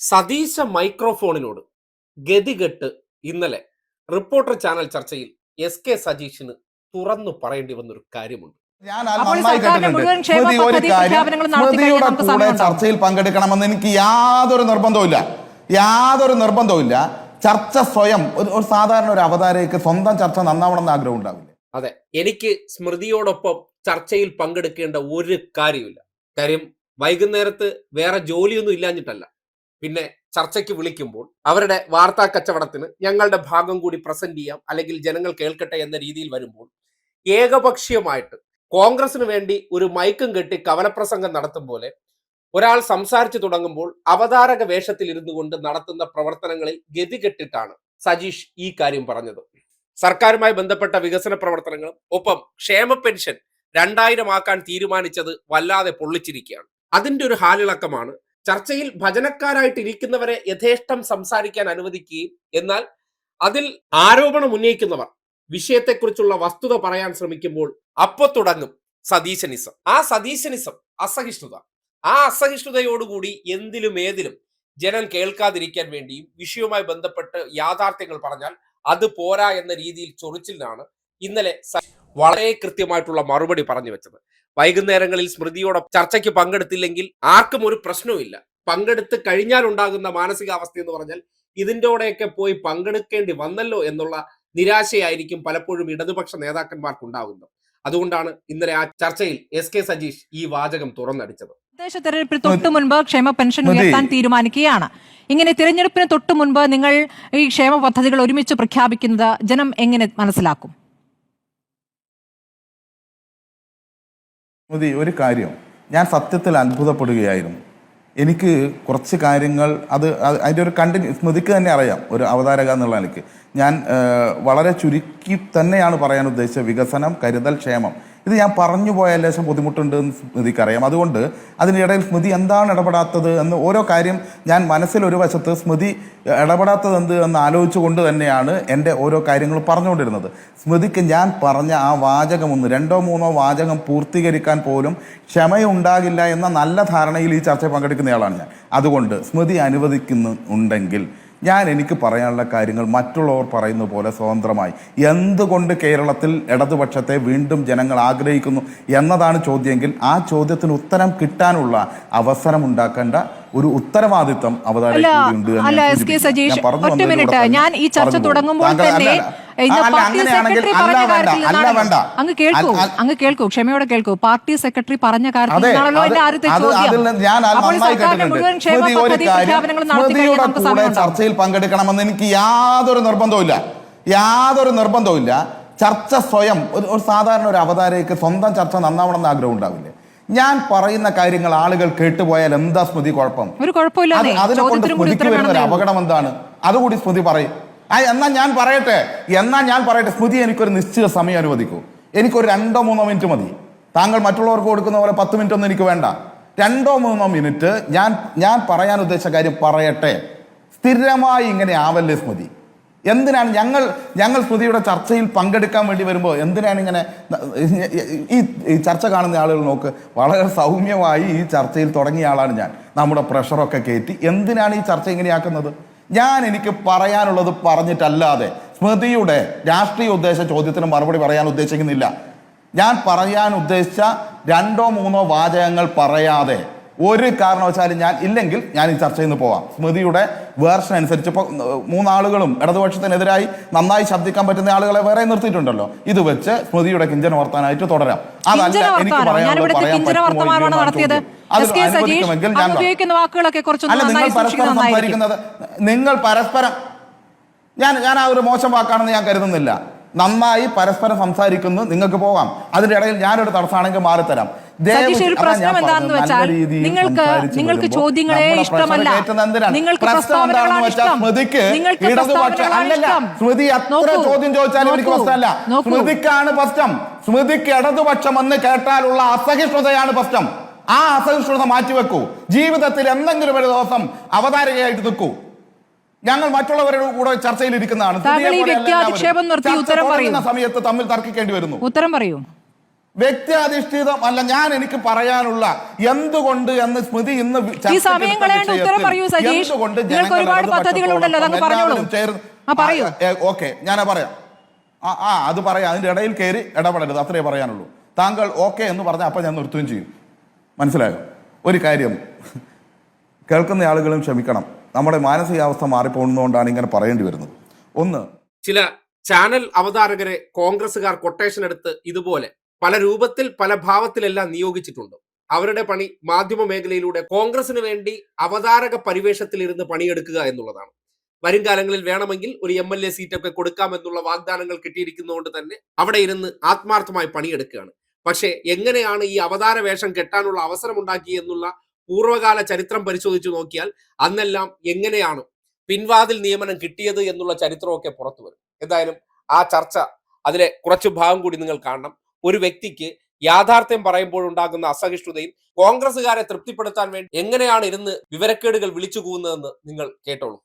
സതീശ മൈക്രോഫോണിനോട് ഗതികെട്ട് ഇന്നലെ റിപ്പോർട്ടർ ചാനൽ ചർച്ചയിൽ എസ് കെ സജീഷിന് തുറന്നു പറയേണ്ടി വന്നൊരു കാര്യമുണ്ട്. ഞാൻ സ്മൃതിയുടെ കൂടെ ചർച്ചയിൽ പങ്കെടുക്കണമെന്ന് എനിക്ക് യാതൊരു നിർബന്ധവുമില്ല. യാതൊരു നിർബന്ധവുമില്ല. ചർച്ച സ്വയം ഒരു ഒരു സാധാരണ ഒരു അവതാരയ്ക്ക് സ്വന്തം ചർച്ച നന്നാവണമെന്ന് ആഗ്രഹം ഉണ്ടാവില്ല. അതെ എനിക്ക് സ്മൃതിയോടൊപ്പം ചർച്ചയിൽ പങ്കെടുക്കേണ്ട ഒരു കാര്യമില്ല കാര്യം വൈകുന്നേരത്ത് വേറെ ജോലിയൊന്നും ഇല്ലാഞ്ഞിട്ടല്ല. പിന്നെ ചർച്ചയ്ക്ക് വിളിക്കുമ്പോൾ അവരുടെ വാർത്താ കച്ചവടത്തിന് ഞങ്ങളുടെ ഭാഗം കൂടി പ്രസന്റ് ചെയ്യാം അല്ലെങ്കിൽ ജനങ്ങൾ കേൾക്കട്ടെ എന്ന രീതിയിൽ വരുമ്പോൾ ഏകപക്ഷീയമായിട്ട് കോൺഗ്രസിന് വേണ്ടി ഒരു മൈക്കും കെട്ടി കവനപ്രസംഗം നടത്തും പോലെ ഒരാൾ സംസാരിച്ചു തുടങ്ങുമ്പോൾ അവതാരക വേഷത്തിൽ ഇരുന്നു കൊണ്ട് നടത്തുന്ന പ്രവർത്തനങ്ങളിൽ ഗതികെട്ടിട്ടാണ് സജീഷ് ഈ കാര്യം പറഞ്ഞത്. സർക്കാരുമായി ബന്ധപ്പെട്ട വികസന പ്രവർത്തനങ്ങളും ഒപ്പം ക്ഷേമ പെൻഷൻ രണ്ടായിരം ആക്കാൻ തീരുമാനിച്ചത് വല്ലാതെ പൊള്ളിച്ചിരിക്കുകയാണ്. അതിന്റെ ഒരു ഹാലിളക്കമാണ് ചർച്ചയിൽ ഭജനക്കാരായിട്ടിരിക്കുന്നവരെ യഥേഷ്ടം സംസാരിക്കാൻ അനുവദിക്കുകയും എന്നാൽ അതിൽ ആരോപണം ഉന്നയിക്കുന്നവർ വിഷയത്തെക്കുറിച്ചുള്ള വസ്തുത പറയാൻ ശ്രമിക്കുമ്പോൾ അപ്പൊ തുടങ്ങും സതീശനിസം. ആ സതീശനിസം അസഹിഷ്ണുത. ആ അസഹിഷ്ണുതയോടുകൂടി എന്തിലും ഏതിലും ജനം കേൾക്കാതിരിക്കാൻ വേണ്ടിയും വിഷയവുമായി ബന്ധപ്പെട്ട് യാഥാർത്ഥ്യങ്ങൾ പറഞ്ഞാൽ അത് പോരാ എന്ന രീതിയിൽ ചൊറിച്ചിലാണ് ഇന്നലെ വളരെ കൃത്യമായിട്ടുള്ള മറുപടി പറഞ്ഞു വെച്ചത്. വൈകുന്നേരങ്ങളിൽ സ്മൃതിയോടെ ചർച്ചയ്ക്ക് പങ്കെടുത്തില്ലെങ്കിൽ ആർക്കും ഒരു പ്രശ്നവുമില്ല. പങ്കെടുത്ത് കഴിഞ്ഞാൽ ഉണ്ടാകുന്ന മാനസികാവസ്ഥ എന്ന് പറഞ്ഞാൽ ഇതിന്റെ കൂടെയൊക്കെ പോയി പങ്കെടുക്കേണ്ടി വന്നല്ലോ എന്നുള്ള നിരാശയായിരിക്കും പലപ്പോഴും ഇടതുപക്ഷ നേതാക്കന്മാർക്ക് ഉണ്ടാകുന്നത് അതുകൊണ്ടാണ് ഇന്നലെ ആ ചർച്ചയിൽ എസ് കെ സജീഷ് ഈ വാചകം തുറന്നടിച്ചത്. തദ്ദേശ തെരഞ്ഞെടുപ്പിന് തൊട്ടു മുൻപ് ക്ഷേമ പെൻഷൻ. ഉയർത്താൻ തീരുമാനിക്കുകയാണ്. ഇങ്ങനെ തിരഞ്ഞെടുപ്പിന് തൊട്ടു മുൻപ് നിങ്ങൾ ഈ ക്ഷേമ പദ്ധതികൾ ഒരുമിച്ച് പ്രഖ്യാപിക്കുന്നത് ജനം എങ്ങനെ മനസ്സിലാക്കും? സ്മൃതി ഒരു കാര്യം. ഞാൻ സത്യത്തിൽ അത്ഭുതപ്പെടുകയായിരുന്നു. എനിക്ക് കുറച്ച് കാര്യങ്ങൾ അത് അത് അതിന്റെ ഒരു കണ്ടിന്യൂ സ്മൃതിക്ക് തന്നെ അറിയാം ഒരു അവതാരക എന്നുള്ള എനിക്ക് ഞാൻ വളരെ ചുരുക്കി തന്നെയാണ് പറയാൻ ഉദ്ദേശിച്ച വികസനം കരുതൽ ക്ഷേമം. ഇത് ഞാൻ പറഞ്ഞു പോയാൽ ലേശം ബുദ്ധിമുട്ടുണ്ട് എന്ന് സ്മൃതിക്ക് അറിയാം അതുകൊണ്ട് അതിനിടയിൽ സ്മൃതി എന്താണ് ഇടപെടാത്തത് എന്ന് ഓരോ കാര്യം ഞാൻ മനസ്സിൽ ഒരു വശത്ത് സ്മൃതി ഇടപെടാത്തത് എന്ത് എന്ന് ആലോചിച്ചുകൊണ്ട് തന്നെയാണ് എന്റെ ഓരോ കാര്യങ്ങൾ പറഞ്ഞുകൊണ്ടിരുന്നത്. സ്മൃതിക്ക് ഞാൻ പറഞ്ഞ ആ വാചകം ഒന്ന് രണ്ടോ മൂന്നോ വാചകം പൂർത്തീകരിക്കാൻ പോലും ക്ഷമയുണ്ടാകില്ല എന്ന നല്ല ധാരണയിൽ ഈ ചർച്ചയിൽ പങ്കെടുക്കുന്നയാളാണ് ഞാൻ. അതുകൊണ്ട് സ്മൃതി അനുവദിക്കുന്നുണ്ടെങ്കിൽ ഞാൻ എനിക്ക് പറയാനുള്ള കാര്യങ്ങൾ മറ്റുള്ളവർ പറയുന്ന പോലെ സ്വതന്ത്രമായി. എന്തുകൊണ്ട് കേരളത്തിൽ ഇടതുപക്ഷത്തെ വീണ്ടും ജനങ്ങൾ ആഗ്രഹിക്കുന്നു എന്നതാണ് ചോദ്യമെങ്കിൽ ആ ചോദ്യത്തിന് ഉത്തരം കിട്ടാനുള്ള അവസരം ഉണ്ടാക്കേണ്ട ഒരു ഉത്തരവാദിത്വം അല്ല എസ് കെ സജീഷ് ഒറ്റ മിനിറ്റ്. ഞാൻ ഈ ചർച്ച തുടങ്ങുമ്പോൾ തന്നെ പാർട്ടി സെക്രട്ടറി പറഞ്ഞ കാര്യത്തിൽ. അങ്ങ് കേൾക്കൂ. അങ്ങ് കേൾക്കൂ ക്ഷമയോടെ കേൾക്കൂ. പാർട്ടി സെക്രട്ടറി പറഞ്ഞ എന്റെ ആദ്യത്തെ അതിൽ ചോദ്യം ചർച്ചയിൽ പങ്കെടുക്കണമെന്ന് എനിക്ക് യാതൊരു നിർബന്ധവുമില്ല. യാതൊരു നിർബന്ധവുമില്ല. ചർച്ച സ്വയം ഒരു ഒരു സാധാരണ ഒരു അവതാരയ്ക്ക് സ്വന്തം ചർച്ച നന്നാവണമെന്ന് ആഗ്രഹം ഉണ്ടാവില്ലേ? ഞാൻ പറയുന്ന കാര്യങ്ങൾ ആളുകൾ കേട്ടുപോയാൽ എന്താ സ്മൃതി കുഴപ്പം? ഒരു കുഴപ്പമില്ല അത് അതിനെ കൊണ്ട് സ്മൃതിക്ക് വരുന്ന ഒരു അപകടം എന്താണ്? അതുകൂടി സ്മൃതി പറയും. എന്നാ ഞാൻ പറയട്ടെ. എന്നാ ഞാൻ പറയട്ടെ. സ്മൃതി എനിക്കൊരു നിശ്ചിത സമയം അനുവദിക്കൂ. എനിക്കൊരു രണ്ടോ മൂന്നോ മിനിറ്റ് മതി. താങ്കൾ മറ്റുള്ളവർക്ക് കൊടുക്കുന്ന പോലെ പത്ത് മിനിറ്റ് ഒന്നും എനിക്ക് വേണ്ട. രണ്ടോ മൂന്നോ മിനിറ്റ് ഞാൻ ഞാൻ പറയാൻ ഉദ്ദേശിച്ച കാര്യം പറയട്ടെ. സ്ഥിരമായി ഇങ്ങനെ ആവല്ലേ സ്മൃതി? എന്തിനാണ് ഞങ്ങൾ ഞങ്ങൾ സ്മൃതിയുടെ ചർച്ചയിൽ പങ്കെടുക്കാൻ വേണ്ടി വരുമ്പോൾ എന്തിനാണ് ഇങ്ങനെ ഈ ചർച്ച കാണുന്ന ആളുകൾ നോക്ക് വളരെ സൗമ്യമായി ഈ ചർച്ചയിൽ തുടങ്ങിയ ആളാണ് ഞാൻ. നമ്മുടെ പ്രഷറൊക്കെ കയറ്റി എന്തിനാണ് ഈ ചർച്ച ഇങ്ങനെയാക്കുന്നത്? ഞാൻ എനിക്ക് പറയാനുള്ളത് പറഞ്ഞിട്ടല്ലാതെ സ്മൃതിയുടെ രാഷ്ട്രീയ ഉദ്ദേശ ചോദ്യത്തിന് മറുപടി പറയാൻ ഉദ്ദേശിക്കുന്നില്ല. ഞാൻ പറയാൻ ഉദ്ദേശിച്ച രണ്ടോ മൂന്നോ വാചകങ്ങൾ പറയാതെ ഒരു കാരണവശാലും ഞാൻ ഇല്ലെങ്കിൽ ഞാൻ ഈ ചർച്ചയിൽ നിന്ന് പോവാം. സ്മൃതിയുടെ വേർഷൻ അനുസരിച്ച് ഇപ്പോൾ മൂന്നാളുകളും ഇടതുപക്ഷത്തിനെതിരായി നന്നായി ശബ്ദിക്കാൻ പറ്റുന്ന ആളുകളെ വേറെ നിർത്തിയിട്ടുണ്ടല്ലോ. ഇത് വെച്ച് സ്മൃതിയുടെ കിഞ്ചന വർത്താനായിട്ട് തുടരാം. അതല്ല എനിക്ക് പറയാനുള്ളത് ഞാൻ അല്ല നിങ്ങൾ പരസ്പരം സംസാരിക്കുന്നത് നിങ്ങൾ പരസ്പരം ഞാൻ ഞാൻ ആ ഒരു മോശം വാക്കാണെന്ന് ഞാൻ കരുതുന്നില്ല. നന്നായി പരസ്പരം സംസാരിക്കുന്നു നിങ്ങൾക്ക് പോവാം അതിന്റെ ഇടയിൽ ഞാനൊരു തടസ്സമാണെങ്കിൽ മാറിത്തരാം. സതീഷ് ഒരു പ്രശ്നം എന്താണെന്ന് വെച്ചാൽ നിങ്ങൾക്ക് നിങ്ങൾക്ക് ചോദ്യങ്ങളെ ഇഷ്ടമല്ല? നിങ്ങൾക്ക് പ്രസ്താവനകളാണ് ഇഷ്ടം. നിങ്ങൾക്ക് പ്രസ്താവനകളാണ് ഇഷ്ടം. ചോദ്യം ചോദിച്ചാലും എനിക്ക് നോക്കൂ, പ്രശ്നമല്ല. സ്മൃതിക്കാണ് പ്രശ്നം. സ്മൃതിക്ക് ഇടതുപക്ഷം എന്ന് കേട്ടാലുള്ള അസഹിഷ്ണുതയാണ് പ്രശ്നം. ആ അസഹിഷ്ണുത മാറ്റിവെക്കൂ. ജീവിതത്തിൽ എന്തെങ്കിലും ഒരു ദിവസം അവതാരകയായിട്ട് നിൽക്കൂ. ഞങ്ങൾ മറ്റുള്ളവരുടെ കൂടെ ചർച്ചയിൽ ഇരിക്കുന്നതാണ്. സമയത്ത് തമ്മിൽ തർക്കിക്കേണ്ടി വരുന്നു. ഉത്തരം പറയൂ. വ്യക്തിയാധിഷ്ഠിതം അല്ല ഞാൻ എനിക്ക് പറയാനുള്ള എന്തുകൊണ്ട് എന്ന് സ്മൃതി ഇന്ന് സമയം കളയാണ്ട് ഉത്തരം വിഷയത്തിൽ പറയൂ, സജീഷ്. നിങ്ങൾക്ക് ഒരുപാട് ഇടതുപക്ഷത്തോടൊപ്പം പദ്ധതികളുണ്ടല്ലോ, അതങ്ങ് പറഞ്ഞോളൂ. ആ, പറയൂ. ഓക്കെ ഞാൻ പറയാം. ആ ആ അത് പറയാം. അതിന്റെ ഇടയിൽ കയറി ഇടപെടരുത്. അത്രേ പറയാനുള്ളൂ. താങ്കൾ ഓക്കെ എന്ന് പറഞ്ഞാൽ അപ്പം ഞാൻ നിർത്തുകയും ചെയ്യും. മനസ്സിലായോ? ഒരു കാര്യം. കേൾക്കുന്ന ആളുകളും ക്ഷമിക്കണം. നമ്മുടെ മാനസികാവസ്ഥ മാറിപ്പോകുന്നതുകൊണ്ടാണ് ഇങ്ങനെ പറയേണ്ടി വരുന്നത്. ഒന്ന് ചില ചാനൽ അവതാരകരെ കോൺഗ്രസ്സുകാർ കൊട്ടേഷൻ എടുത്ത് ഇതുപോലെ പല രൂപത്തിൽ പല ഭാവത്തിലെല്ലാം നിയോഗിച്ചിട്ടുണ്ട്. അവരുടെ പണി മാധ്യമ മേഖലയിലൂടെ കോൺഗ്രസിന് വേണ്ടി അവതാരക പരിവേഷത്തിൽ ഇരുന്ന് പണിയെടുക്കുക എന്നുള്ളതാണ്. വരും കാലങ്ങളിൽ വേണമെങ്കിൽ ഒരു എം എൽ എ സീറ്റൊക്കെ കൊടുക്കാമെന്നുള്ള വാഗ്ദാനങ്ങൾ കിട്ടിയിരിക്കുന്നതുകൊണ്ട് തന്നെ അവിടെ ഇരുന്ന് ആത്മാർത്ഥമായി പണിയെടുക്കുകയാണ്. പക്ഷേ എങ്ങനെയാണ് ഈ അവതാര വേഷം കെട്ടാനുള്ള അവസരം ഉണ്ടാക്കി എന്നുള്ള പൂർവകാല ചരിത്രം പരിശോധിച്ചു നോക്കിയാൽ അന്നെല്ലാം എങ്ങനെയാണ് പിൻവാതിൽ നിയമനം കിട്ടിയത് എന്നുള്ള ചരിത്രമൊക്കെ പുറത്തു വരും എന്തായാലും ആ ചർച്ച അതിലെ കുറച്ച് ഭാഗം കൂടി നിങ്ങൾ കാണണം. ഒരു വ്യക്തിക്ക് യാഥാർത്ഥ്യം പറയുമ്പോഴുണ്ടാകുന്ന അസഹിഷ്ണുതയും കോൺഗ്രസ്സുകാരെ തൃപ്തിപ്പെടുത്താൻ വേണ്ടി എങ്ങനെയാണ് ഇരുന്ന് വിവരക്കേടുകൾ വിളിച്ചു കൂവുന്നതെന്ന് നിങ്ങൾ കേട്ടോളൂ.